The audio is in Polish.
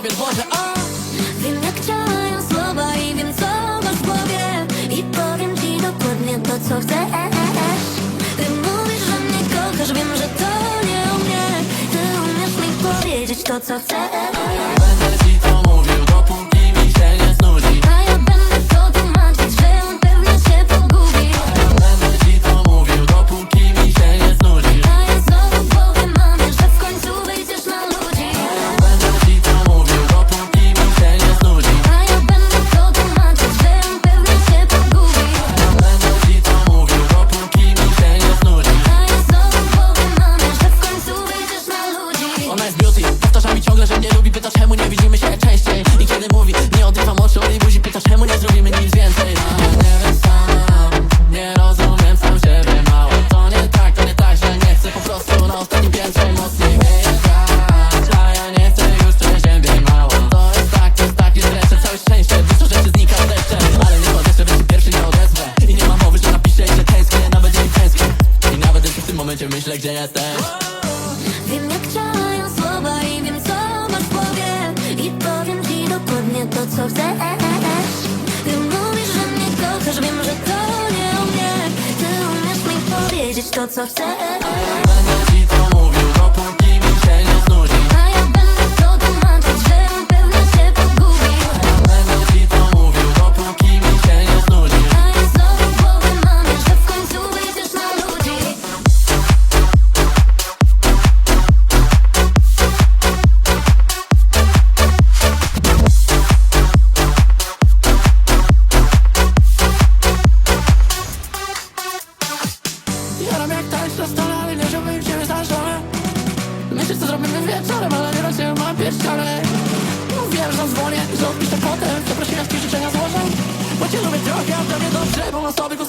Boże, a? Wiem jak działają słowa i wiem co masz w głowie. I powiem ci dokładnie to co chcesz Ty mówisz, że mnie kochasz, wiem, że to nie umie. Ty umiesz mi powiedzieć to co chcesz czemu nie widzimy się częściej? I kiedy mówi, nie odrywam oczu od jej buzi czemu nie zrobimy nic więcej? A nie wiem nie rozumiem sam siebie mało To nie tak, to nie tak, że nie chcę po prostu na ostatnim piętrze Mocniej wiatr, a ja nie chcę już przeziębiej mało To jest tak, to jest tak, jest resztę całe szczęście Dużo rzeczy znika deszczem Ale nie odeszczę, że się pierwszy nie odezwę. I nie mam mowy, że napiszę i że tęsknię Nawet dzień tęsknię. I nawet jeśli w tym momencie myślę, gdzie jestem Wiem jak działają to co chcesz. Ty mówisz, że mnie kochasz, wiem, że to nie o mnie Ty umiesz mi powiedzieć to co chcesz zrobimy wieczorem, ale nie się mam pierściane Mówiłem, że dzwonię, że odpiszę potem. Przeprosiłem, życzenia złożę Bo cię lubię trochę, a to mnie dobrze, bo mam sobie go